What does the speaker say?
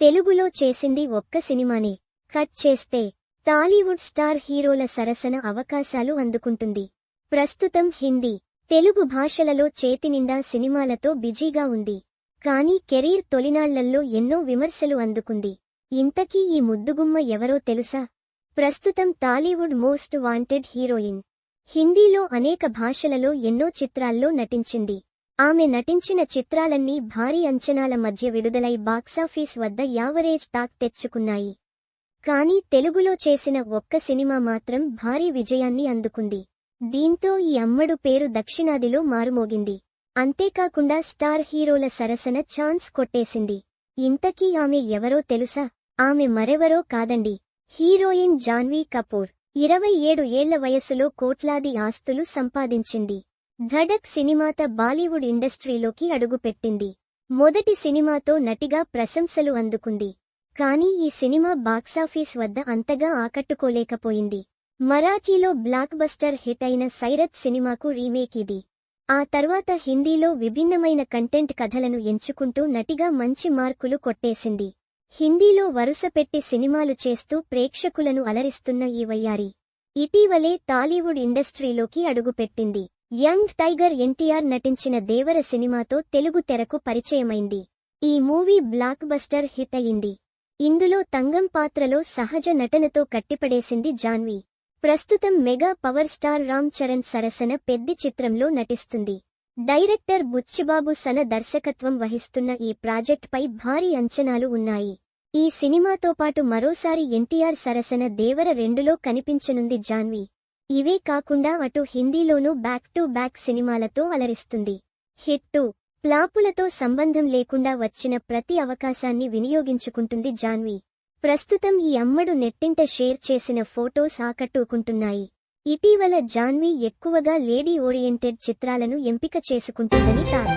తెలుగులో చేసింది ఒక్క సినిమానే. కట్ చేస్తే టాలీవుడ్ స్టార్ హీరోల సరసన అవకాశాలు అందుకుంటుంది. ప్రస్తుతం హిందీ తెలుగు భాషలలో చేతినిండా సినిమాలతో బిజీగా ఉంది. కానీ కెరీర్ తొలినాళ్ళల్లో ఎన్నో విమర్శలు అందుకుంది. ఇంతకీ ఈ ముద్దుగుమ్మ ఎవరో తెలుసా? ప్రస్తుతం టాలీవుడ్ మోస్ట్ వాంటెడ్ హీరోయిన్. హిందీలో అనేక భాషలలో ఎన్నో చిత్రాల్లో నటించింది. ఆమె నటించిన చిత్రాలన్నీ భారీ అంచనాల మధ్య విడుదలై బాక్సాఫీస్ వద్ద యావరేజ్ టాక్ తెచ్చుకున్నాయి. కానీ తెలుగులో చేసిన ఒక్క సినిమా మాత్రం భారీ విజయాన్ని అందుకుంది. దీంతో ఈ అమ్మడు పేరు దక్షిణాదిలో మారుమోగింది. అంతేకాకుండా స్టార్ హీరోల సరసన ఛాన్స్ కొట్టేసింది. ఇంతకీ ఆమె ఎవరో తెలుసా? ఆమె మరెవరో కాదండి. హీరోయిన్ జాన్వీ కపూర్. ఇరవై ఏడు ఏళ్ళ వయసులో కోట్లాది ఆస్తులు సంపాదించింది. ధడక్ సినిమాత బాలీవుడ్ ఇండస్ట్రీలోకి అడుగుపెట్టింది. మొదటి సినిమాతో నటిగా ప్రశంసలు అందుకుంది. కానీ ఈ సినిమా బాక్సాఫీస్ వద్ద అంతగా ఆకట్టుకోలేకపోయింది. మరాఠీలో బ్లాక్ బస్టర్ హిట్ అయిన సైరత్ సినిమాకు రీమేక్ ఇది. ఆ తర్వాత హిందీలో విభిన్నమైన కంటెంట్ కథలను ఎంచుకుంటూ నటిగా మంచి మార్కులు కొట్టేసింది. హిందీలో వరుసపెట్టి సినిమాలు చేస్తూ ప్రేక్షకులను అలరిస్తున్న ఈ వయ్యారి ఇటీవలే టాలీవుడ్ ఇండస్ట్రీలోకి అడుగుపెట్టింది. యంగ్ టైగర్ ఎన్టీఆర్ నటించిన దేవర సినిమాతో తెలుగు తెరకు పరిచయమైంది. ఈ మూవీ బ్లాక్ బస్టర్ హిట్ అయింది ఇందులో తంగం పాత్రలో సహజ నటనతో కట్టిపడేసింది జాన్వి. ప్రస్తుతం mega power star Ram Charan సరసన పెద్ది చిత్రంలో నటిస్తుంది. డైరెక్టర్ బుచ్చిబాబు సన దర్శకత్వం వహిస్తున్న ఈ ప్రాజెక్టుపై భారీ అంచనాలు ఉన్నాయి. ఈ సినిమాతో పాటు మరోసారి ఎన్టీఆర్ సరసన దేవర రెండులో కనిపించనుంది జాన్వి. ఇవే కాకుండా అటు హిందీలోనూ బ్యాక్ టు బ్యాక్ సినిమాలతో అలరిస్తుంది. హిట్టు ప్లాపులతో సంబంధం లేకుండా వచ్చిన ప్రతి అవకాశాన్ని వినియోగించుకుంటుంది జాన్వీ. ప్రస్తుతం ఈ అమ్మడు నెట్టింట షేర్ చేసిన ఫోటోస్ ఆకట్టుకుంటున్నాయి. ఇటీవల జాన్వీ ఎక్కువగా లేడీ ఓరియంటెడ్ చిత్రాలను ఎంపిక చేసుకుంటుందని తాను